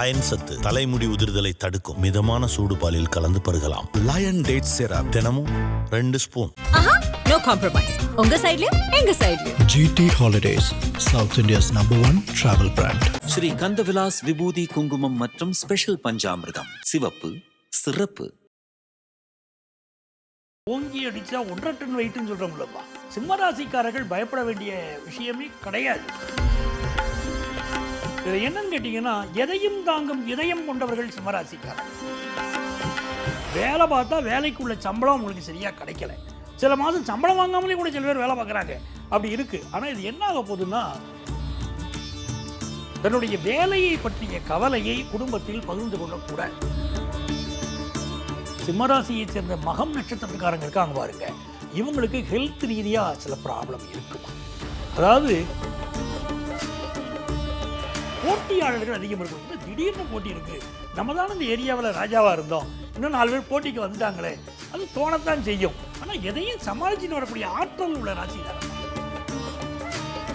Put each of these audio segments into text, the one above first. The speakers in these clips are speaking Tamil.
அயன் சத்து தலைமுடி உதிர்தலை தடுக்கும் மிதமான சூடு பாலில் கலந்து பருகலாம். லயன் டேட் சிரப் தினமும் ரெண்டு ஸ்பூன். ஆஹா நோ காம்ப்ரமைஸ் உங்க சைடுலயும் எங்க சைடுலயும் GT Holidays, South India's number one travel brand. Sri Kandavilas விபூதி குங்குமம் மற்றும் ஸ்பெஷல் பஞ்சாமிர்தம். சிவப்பு சிறப்பு. ஓங்கி அடிச்சா ஒன்றரை டன் வெயிட்னு சொல்றோம்லப்பா. சிம்மராசிக்காரர்கள் பயப்பட வேண்டிய விஷயமே கிடையாது. இதுல என்னன்னு கேட்டிங்கன்னா எதையும் தாங்கும் இதயம் கொண்டவர்கள் சிம்மராசிக்காரர்கள் வேலை பார்த்தா வேலைக்குள்ள சம்பளம் உங்களுக்கு சரியாக கிடைக்கல. சில மாதம் சம்பளம் வாங்காமலே கூட சில பேர் வேலை பார்க்குறாங்க. அப்படி இருக்குது ஆனால் இது என்ன ஆக போகுதுன்னா தன்னுடைய வேலையை பற்றிய கவலையை குடும்பத்தில் பகிர்ந்து கொள்ளக்கூடாது. சிம்மராசியைச் சேர்ந்த மகம் நட்சத்திரத்துக்காரங்க இருக்காங்க பாருங்க. இவங்களுக்கு ஹெல்த் ரீதியாக சில ப்ராப்ளம் இருக்கும். அதாவது போட்டியாளர்கள் அதிகம் இருக்கும். திடீர்னு போட்டி இருக்கு. நம்ம தானே இந்த ஏரியாவில் ராஜாவா இருந்தோம். இன்னும் நாலு பேர் போட்டிக்கு வந்துட்டாங்களே. அது தோணத்தான் செய்யும். ஆனா எதையும் சமாளிச்சுட்டு வரக்கூடிய ஆற்றல் உள்ள ராசி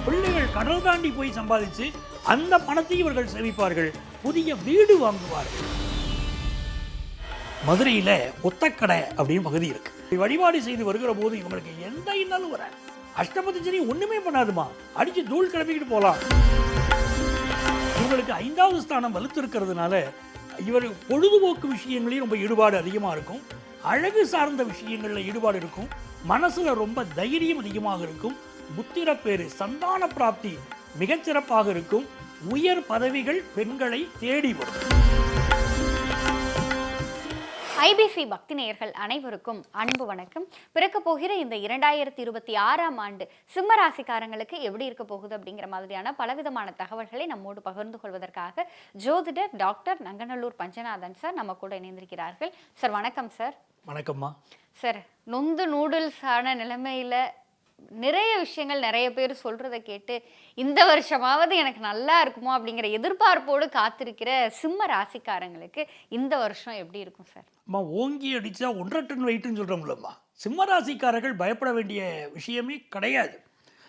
பிள்ளைகள் கடல் தாண்டி போய் சம்பாதிச்சு அந்த பணத்தை இவர்கள் சேமிப்பார்கள். புதிய வீடு வாங்குவார்கள். மதுரையில் ஒத்தக்கடை அப்படின்னு பகுதி இருக்கு. வழிபாடு செய்து வருகிற போது இவங்களுக்கு எந்த இன்னாலும் வர அஷ்டபதி சரி ஒண்ணுமே பண்ணாதுமா. அடிச்சு தூள் கிளப்பிக்கிட்டு போகலாம் இவங்களுக்கு ஐந்தாவது ஸ்தானம் வலுத்திருக்கிறதுனால இவர் பொழுதுபோக்கு விஷயங்களையும் ரொம்ப ஈடுபாடு அதிகமாக இருக்கும். அழகு சார்ந்த விஷயங்களில் ஈடுபாடு இருக்கும். மனசுல ரொம்ப தைரியம் அதிகமாக இருக்கும். புத்திரப்பேறு சந்தான பிராப்தி மிகச்சிறப்பாக இருக்கும். உயர் பதவிகள் பெண்களை தேடி வரும். ஐபிசி பக்தி நேயர்கள் அனைவருக்கும் அன்பு வணக்கம். பிறக்க போகிற இந்த இரண்டாயிரத்தி இருபத்தி ஆறாம் ஆண்டு சிம்ம ராசிக்காரங்களுக்கு எப்படி இருக்க போகுது அப்படிங்கிற மாதிரியான பலவிதமான தகவல்களை நம்மோடு பகிர்ந்து கொள்வதற்காக ஜோதிடர் டாக்டர் நங்கநல்லூர் பஞ்சநாதன் சார் நம்ம கூட இணைந்திருக்கிறார்கள். சார் வணக்கம் சார். வணக்கம்மா. சார் நொந்து நூடுல்ஸ் ஆன நிலைமையில நிறைய விஷயங்கள் நிறைய பேர் சொல்கிறத கேட்டு இந்த வருஷமாவது எனக்கு நல்லா இருக்குமோ அப்படிங்கிற எதிர்பார்ப்போடு காத்திருக்கிற சிம்ம ராசிக்காரங்களுக்கு இந்த வருஷம் எப்படி இருக்கும் சார்? அம்மா ஓங்கி அடித்தா ஒன்றரை டன் வெயிட்டுன்னு சொல்கிறோம்லம்மா சிம்மராசிக்காரர்கள் பயப்பட வேண்டிய விஷயமே கிடையாது.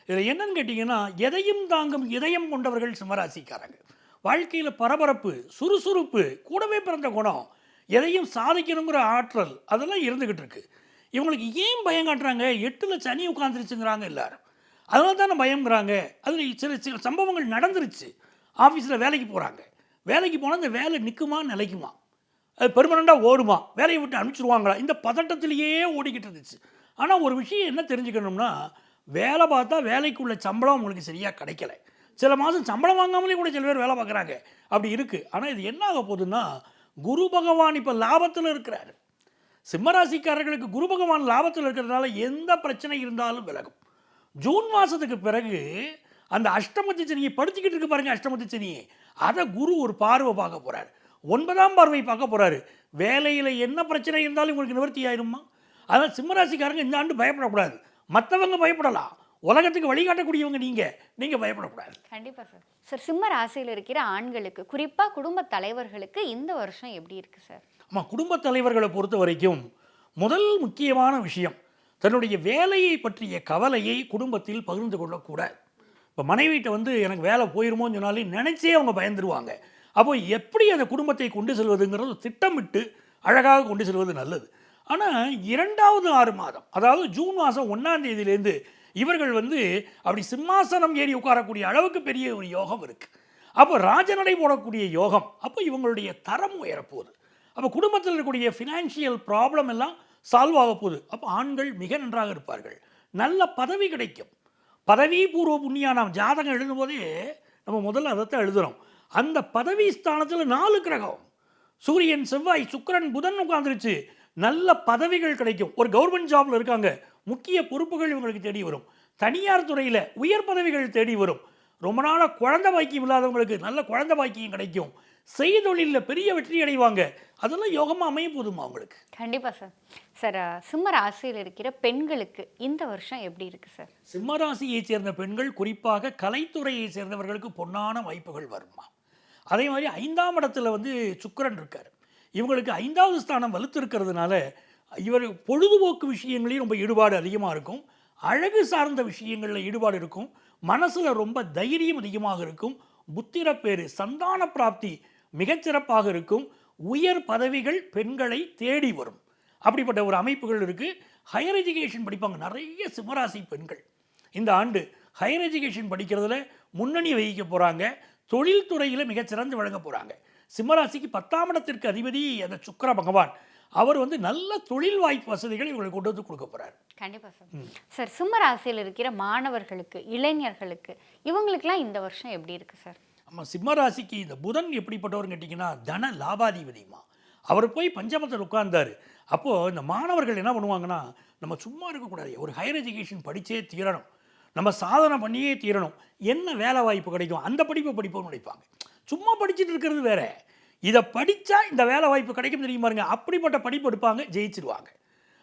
இதில் என்னன்னு கேட்டிங்கன்னா எதையும் தாங்கும் இதயம் கொண்டவர்கள் சிம்மராசிக்காரங்க வாழ்க்கையில் பரபரப்பு சுறுசுறுப்பு கூடவே பிறந்த குணம் எதையும் சாதிக்கணுங்கிற ஆற்றல் அதெல்லாம் இருந்துக்கிட்டு இருக்குது இவங்களுக்கு ஏன் பயம் காட்டுறாங்க? எட்டில் சனி உட்காந்துருச்சுங்கிறாங்க எல்லாரும். அதனால தானே பயங்கிறாங்க அதில் சில சில சம்பவங்கள் நடந்துருச்சு. ஆஃபீஸில் வேலைக்கு போகிறாங்க வேலைக்கு போனால் அந்த வேலை நிற்குமா நிலைக்குமா? அது பெர்மனண்ட்டாக ஓடுமா? வேலையை விட்டு அனுப்பிச்சிருவாங்களா? இந்த பதட்டத்திலேயே ஓடிக்கிட்டு இருந்துச்சு. ஆனால் ஒரு விஷயம் என்ன தெரிஞ்சுக்கணும்னா வேலை பார்த்தா வேலைக்குள்ள சம்பளம் உங்களுக்கு சரியாக கிடைக்கல. சில மாதம் சம்பளம் வாங்காமலே கூட சில பேர் வேலை பார்க்குறாங்க. அப்படி இருக்குது ஆனால் இது என்ன ஆக போகுதுன்னா குரு பகவான் இப்போ லாபத்தில் இருக்கிறாரு. சிம்மராசிக்காரர்களுக்கு குரு பகவான் லாபத்தில் இருக்கிறதுனால எந்த பிரச்சனை இருந்தாலும் விலகும். ஜூன் மாதத்துக்கு பிறகு அந்த அஷ்டமத்து சனியை படுத்திக்கிட்டு இருக்கு பாருங்கள் அஷ்டமத்தி சனியை அதை குரு ஒரு பார்வை பார்க்க போகிறார் ஒன்பதாம் பார்வை பார்க்க போகிறாரு வேலையில் என்ன பிரச்சனை இருந்தாலும் உங்களுக்கு நிவர்த்தி ஆயிருமா அதனால் சிம்மராசிக்காரங்க இந்த ஆண்டு பயப்படக்கூடாது. மற்றவங்க பயப்படலாம். உலகத்துக்கு வழிகாட்டக்கூடியவங்க நீங்கள் நீங்கள் பயப்படக்கூடாது. கண்டிப்பாக சார். சார் சிம்ம ராசியில் இருக்கிற ஆண்களுக்கு குறிப்பாக குடும்ப தலைவர்களுக்கு இந்த வருஷம் எப்படி இருக்குது சார்? நம்ம குடும்பத் தலைவர்களை பொறுத்த வரைக்கும் முதல் முக்கியமான விஷயம் தன்னுடைய வேலையை பற்றிய கவலையை குடும்பத்தில் பகிர்ந்து கொள்ளக்கூடாது. இப்போ மனைவிட்ட வந்து எனக்கு வேலை போயிருமோன்னு சொன்னாலே நினச்சே அவங்க பயந்துருவாங்க. அப்போ எப்படி அந்த குடும்பத்தை கொண்டு செல்வதுங்கிறது திட்டமிட்டு அழகாக கொண்டு செல்வது நல்லது. ஆனால் இரண்டாவது ஆறு மாதம் அதாவது ஜூன் மாதம் ஒன்றாம் தேதியிலேருந்து இவர்கள் வந்து அப்படி சிம்மாசனம் ஏறி உட்காரக்கூடிய அளவுக்கு பெரிய ஒரு யோகம் இருக்குது அப்போ ராஜநடை போடக்கூடிய யோகம் அப்போ இவங்களுடைய தரம் உயரப்போகுது. அப்போ குடும்பத்தில் இருக்கக்கூடிய ஃபினான்ஷியல் ப்ராப்ளம் எல்லாம் சால்வ் ஆக போகுது. அப்போ ஆண்கள் மிக நன்றாக இருப்பார்கள். நல்ல பதவி கிடைக்கும். பதவி பூர்வ புண்ணியா நாம் ஜாதகம் எழுதும்போதே நம்ம முதல்ல அதைத்தான் எழுதுகிறோம் அந்த பதவி ஸ்தானத்தில் நாலு கிரகம். சூரியன் செவ்வாய் சுக்கிரன் புதன் உட்காந்துருச்சு நல்ல பதவிகள் கிடைக்கும். ஒரு கவர்மெண்ட் ஜாபில் இருக்காங்க. முக்கிய பொறுப்புகள் இவங்களுக்கு தேடி வரும். தனியார் துறையில் உயர் பதவிகள் தேடி வரும். ரொம்ப நாளாக குழந்தை பாக்கியம் இல்லாதவங்களுக்கு நல்ல குழந்தை பாக்கியம் கிடைக்கும். செய்தொழிலில் பெரிய வெற்றி அடைவாங்க. அதெல்லாம் யோகமாக அமைய போதுமா அவங்களுக்கு கண்டிப்பா சார் சார் சிம்ம ராசியில் இருக்கிற பெண்களுக்கு இந்த வருஷம் எப்படி இருக்கு சார் சிம்மராசியைச் சேர்ந்த பெண்கள் குறிப்பாக கலைத்துறையை சேர்ந்தவர்களுக்கு பொன்னான வாய்ப்புகள் வருமா? அதே மாதிரி ஐந்தாம் இடத்துல வந்து சுக்கிரன் இருக்கார். இவங்களுக்கு ஐந்தாவது ஸ்தானம் வலுத்திருக்கிறதுனால இவர் பொழுதுபோக்கு விஷயங்களையும் ரொம்ப ஈடுபாடு அதிகமாக இருக்கும். அழகு சார்ந்த விஷயங்களில் ஈடுபாடு இருக்கும். மனசில் ரொம்ப தைரியம் அதிகமாக இருக்கும். புத்திரப்பேறு சந்தான பிராப்தி மிகச்சிறப்பாக இருக்கும் உயர் பதவிகள் பெண்களை தேடி வரும். அப்படிப்பட்ட ஒரு அமைப்புகள் இருக்குது ஹையர் எஜுகேஷன் படிப்பாங்க. நிறைய சிம்மராசி பெண்கள். இந்த ஆண்டு ஹையர் எஜுகேஷன் படிக்கிறதுல முன்னணி வகிக்க போகிறாங்க தொழில்துறையில் மிகச்சிறந்து வழங்க போகிறாங்க சிம்மராசிக்கு பத்தாம் இடத்திற்கு அதிபதி அந்த சுக்கிர பகவான். அவர் வந்து நல்ல தொழில் வாய்ப்பு வசதிகளை இவங்களுக்கு கொண்டு வந்து கொடுக்க போகிறார் கண்டிப்பா சார். சார் சிம்ம ராசியில் இருக்கிற மாணவர்களுக்கு இளைஞர்களுக்கு இவங்களுக்குலாம் இந்த வருஷம் எப்படி இருக்கு சார்? நம்ம சிம்மராசிக்கு இந்த புதன் எப்படிப்பட்டவர்னு கேட்டிங்கன்னா தன லாபாதிபதிமா. அவர் போய் பஞ்சமத்தில் உட்கார்ந்தார். அப்போது இந்த மாணவர்கள் என்ன பண்ணுவாங்கன்னா நம்ம சும்மா இருக்கக்கூடாது. ஒரு ஹையர் எஜுகேஷன் படித்தே தீரணும். நம்ம சாதனை பண்ணியே தீரணும். என்ன வேலை வாய்ப்பு கிடைக்கும்? அந்த படிப்பை படிப்போம்னு நினைப்பாங்க. சும்மா படிச்சுட்டு இருக்கிறது வேற. இதை படித்தா இந்த வேலை வாய்ப்பு கிடைக்கும் தெரியுமா இருங்க அப்படிப்பட்ட படிப்பு எடுப்பாங்க ஜெயிச்சிருவாங்க.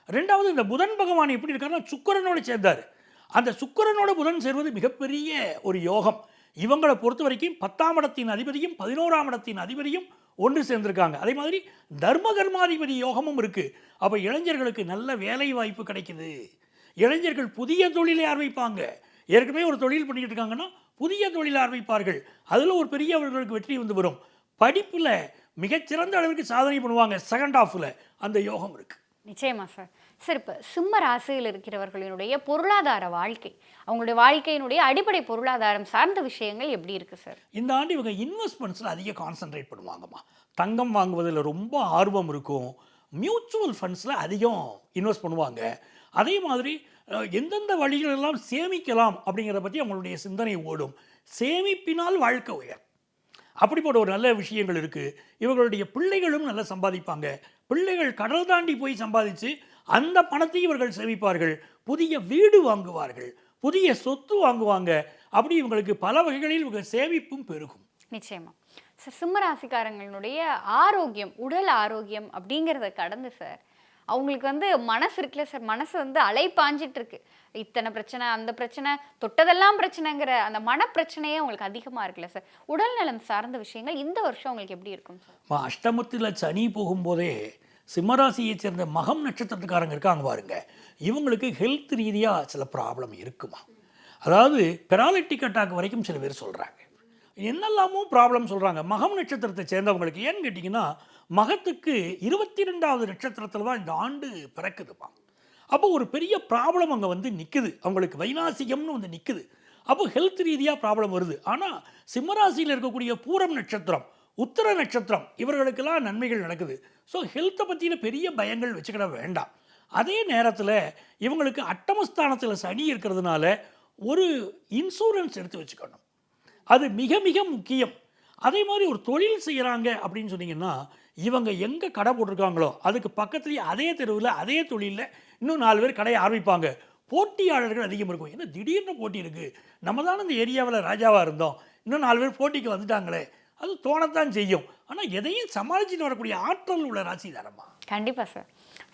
ரெண்டாவது இந்த புதன் பகவான் எப்படி இருக்காருன்னா சுக்கரனோடு சேர்ந்தார். அந்த சுக்கிரனோட புதன் சேர்வது மிகப்பெரிய ஒரு யோகம். இவங்களை பொறுத்த வரைக்கும் பத்தாம் இடத்தின் அதிபதியும் பதினோராம் இடத்தின் அதிபதியும் ஒன்று சேர்ந்திருக்காங்க. அதே மாதிரி தர்ம கர்மாதிபதி யோகமும் இருக்குது அப்போ இளைஞர்களுக்கு நல்ல வேலை வாய்ப்பு கிடைக்குது. இளைஞர்கள் புதிய தொழிலை ஆரம்பிப்பாங்க. ஏற்கனவே ஒரு தொழில் பண்ணிக்கிட்டு இருக்காங்கன்னா புதிய தொழிலை ஆரம்பிப்பார்கள். அதில் ஒரு பெரிய அவர்களுக்கு வெற்றி வந்து வரும். படிப்பில் மிகச்சிறந்த அளவிற்கு சாதனை பண்ணுவாங்க. செகண்ட் ஹாஃபில் அந்த யோகம் இருக்குது நிச்சயமா சார் சார் இப்போ சிம்ம ராசியில் இருக்கிறவர்களினுடைய பொருளாதார வாழ்க்கை அவங்களுடைய வாழ்க்கையினுடைய அடிப்படை பொருளாதாரம் சார்ந்த விஷயங்கள் எப்படி இருக்கு சார் இந்த ஆண்டு இவங்க இன்வெஸ்ட்மெண்ட்ஸில் அதிக கான்சென்ட்ரேட் பண்ணுவாங்கம்மா. தங்கம் வாங்குவதில் ரொம்ப ஆர்வம் இருக்கும். மியூச்சுவல் ஃபண்ட்ஸில் அதிகம் இன்வெஸ்ட் பண்ணுவாங்க. அதே மாதிரி எந்தெந்த வழிகளெல்லாம் சேமிக்கலாம் அப்படிங்கிறத பற்றி அவங்களுடைய சிந்தனை ஓடும். சேமிப்பினால் வாழ்க்கை உயர் அப்படிப்பட்ட ஒரு நல்ல விஷயங்கள் இருக்குது இவர்களுடைய பிள்ளைகளும் நல்லா சம்பாதிப்பாங்க. பிள்ளைகள் கடல் தாண்டி போய் சம்பாதிச்சு அந்த பணத்தை இவர்கள் சேமிப்பார்கள். புதிய வீடு வாங்குவார்கள். புதிய சொத்து வாங்குவாங்க. அப்படி இவங்களுக்கு பல வகைகளில் இவங்க சேமிப்பும் பெருகும். நிச்சயமா. சார் சிம்ம ராசிக்காரங்களுடைய ஆரோக்கியம் உடல் ஆரோக்கியம் அப்படிங்கிறத கடந்து சார் அவங்களுக்கு வந்து மனசு இருக்குல்ல சார் மனசு வந்து அலைப்பாஞ்சிட்டு இருக்கு இத்தனை பிரச்சனை அந்த பிரச்சனை தொட்டதெல்லாம் பிரச்சனைங்கிற அந்த மனப்பிரச்சனையே உங்களுக்கு அதிகமாக இருக்குல்ல சார் உடல்நலம் சார்ந்த விஷயங்கள் இந்த வருஷம் உங்களுக்கு எப்படி இருக்கும் சார் அஷ்டமத்தில் சனி போகும்போதே சிம்மராசியைச் சேர்ந்த மகம் நட்சத்திரத்துக்காரங்க இருக்காங்க பாருங்க. இவங்களுக்கு ஹெல்த் ரீதியாக சில ப்ராப்ளம் இருக்குமா? அதாவது பெராலிட்டிக் அட்டாக் வரைக்கும் சில பேர் சொல்கிறாங்க என்னெல்லாமோ ப்ராப்ளம் சொல்கிறாங்க மகம் நட்சத்திரத்தை சேர்ந்தவங்களுக்கு ஏன்னு கேட்டிங்கன்னா மகத்துக்கு இருபத்தி ரெண்டாவது நட்சத்திரத்தில் தான் இந்த ஆண்டு பிறக்குதுமா? அப்போ ஒரு பெரிய ப்ராப்ளம் அங்கே வந்து நிற்குது அவங்களுக்கு வைநாசிகம்னு வந்து நிற்குது அப்போ ஹெல்த் ரீதியாக ப்ராப்ளம் வருது. ஆனால் சிம்மராசியில் இருக்கக்கூடிய பூரம் நட்சத்திரம் உத்தர நட்சத்திரம் இவர்களுக்கெல்லாம் நன்மைகள் நடக்குது. ஸோ ஹெல்த்தை பற்றின பெரிய பயங்கள் வச்சுக்கிட வேண்டாம். அதே நேரத்தில் இவங்களுக்கு அட்டமஸ்தானத்தில் சனி இருக்கிறதுனால ஒரு இன்சூரன்ஸ் எடுத்து வச்சுக்கணும். அது மிக மிக முக்கியம். அதே மாதிரி ஒரு தொழில் செய்கிறாங்க அப்படின்னு சொன்னீங்கன்னா இவங்க எங்கே கடை போட்டிருக்காங்களோ அதுக்கு பக்கத்துலேயே அதே தெருவில் அதே தொழிலில் இன்னும் நாலு பேர் கடையை ஆரம்பிப்பாங்க. போட்டியாளர்கள் அதிகம் இருக்கும். ஏன்னா திடீர்னு போட்டி இருக்குது நம்ம தான் இந்த ஏரியாவில் ராஜாவாக இருந்தோம். இன்னும் நாலு பேர் போட்டிக்கு வந்துட்டாங்களே. அது தோணத்தான் செய்யும். ஆனால் எதையும் சமாளிச்சுட்டு வரக்கூடிய ஆற்றல் உள்ள ராசி தானம்மா? கண்டிப்பா சார்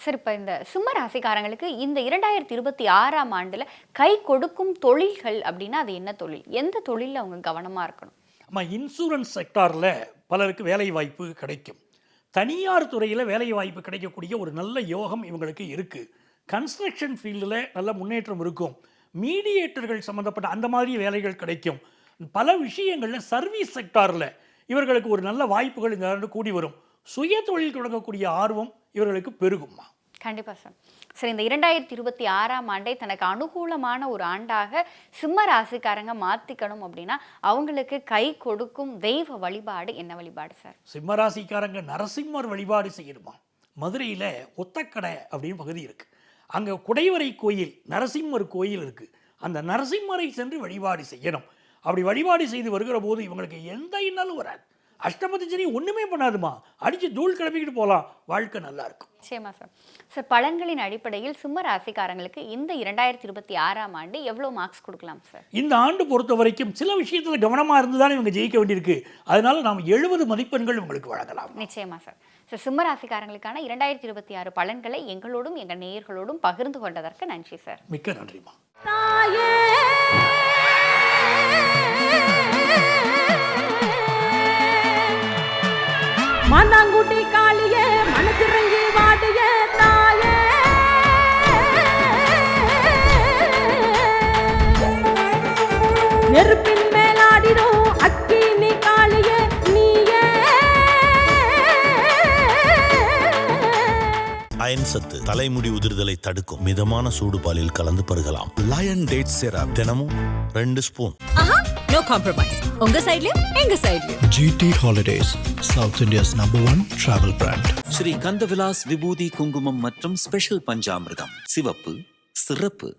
சார் இப்போ இந்த சிம்ம ராசிக்காரங்களுக்கு இந்த இரண்டாயிரத்தி இருபத்தி ஆறாம் ஆண்டுல கை கொடுக்கும் தொழில்கள் அப்படின்னா அது என்ன தொழில்? எந்த தொழிலில் அவங்க கவனமா இருக்கணும்? ஆமா இன்சூரன்ஸ் செக்டாரில் பலருக்கு வேலை வாய்ப்பு கிடைக்கும். தனியார் துறையில் வேலை வாய்ப்பு கிடைக்கக்கூடிய ஒரு நல்ல யோகம் இவங்களுக்கு இருக்குது கன்ஸ்ட்ரக்ஷன் ஃபீல்டில் நல்ல முன்னேற்றம் இருக்கும். மீடியேட்டர்கள் சம்மந்தப்பட்ட அந்த மாதிரி வேலைகள் கிடைக்கும். பல விஷயங்களில் சர்வீஸ் செக்டாரில் இவர்களுக்கு ஒரு நல்ல வாய்ப்புகள் இந்த ஆண்டு கூடி வரும். சுய தொழில் தொடங்கக்கூடிய ஆர்வம் இவர்களுக்கு பெருகும்மா கண்டிப்பா சார் சார் இந்த இரண்டாயிரத்தி இருபத்தி ஆறாம் ஆண்டை தனக்கு அனுகூலமான ஒரு ஆண்டாக சிம்ம ராசிக்காரங்க மாத்திக்கணும் அப்படின்னா அவங்களுக்கு கை கொடுக்கும் தெய்வ வழிபாடு என்ன வழிபாடு சார் சிம்மராசிக்காரங்க நரசிம்மர் வழிபாடு செய்யணுமா? மதுரையில் ஒத்தக்கடை அப்படின்னு பகுதி இருக்குது அங்கே குடைவரை கோயில் நரசிம்மர் கோயில் இருக்குது அந்த நரசிம்மரை சென்று வழிபாடு செய்யணும். அப்படி வழிபாடு செய்து வருகிற போது இவங்களுக்கு எந்த இன்னலும் வராது. அஷ்டமத்து சனி ஒன்றுமே பண்ணாதுமா. அடித்து தூள் கிளம்பிக்கிட்டு போகலாம். வாழ்க்கை நல்லா இருக்கும். நிச்சயமா சார் சார் பலன்களின் அடிப்படையில் சிம்ம ராசிக்காரங்களுக்கு இந்த இரண்டாயிரத்தி இருபத்தி ஆறாம் ஆண்டு எவ்வளோ மார்க்ஸ் கொடுக்கலாம் சார் இந்த ஆண்டு பொறுத்த வரைக்கும் சில விஷயத்தில் கவனமாக இருந்து தானே இவங்க ஜெயிக்க வேண்டியிருக்கு. அதனால நாம் எழுபது மதிப்பெண்கள் இவங்களுக்கு வழங்கலாம். நிச்சயமா சார் சார் சிம்ம ராசிக்காரங்களுக்கான இரண்டாயிரத்தி இருபத்தி ஆறு பலன்களை எங்களோடும் எங்கள் நேயர்களோடும் பகிர்ந்து கொண்டதற்கு நன்றி சார் மிக்க நன்றிம்மா. மாந்தாங்குட்டி காளிய மனசிறங்கி வாடிய தாயே. நெருப்பின் மேலாடிடும் அக்கினி காளிய நீயே. அயன் சத்து தலைமுடி உதிர்தலை தடுக்கும் மிதமான சூடுபாலில் கலந்து பருகலாம். லயன் டேட் சேரா தினமும் ரெண்டு ஸ்பூன். நோ காம்ப்ரமைஸ் உங்க சைட்லயும் எங்க சைட்லயும் GT Holidays, South India's number one travel brand. Sri Kandavilas விபூதி குங்குமம் மற்றும் ஸ்பெஷல் பஞ்சாமிர்தம். சிவப்பு சிறப்பு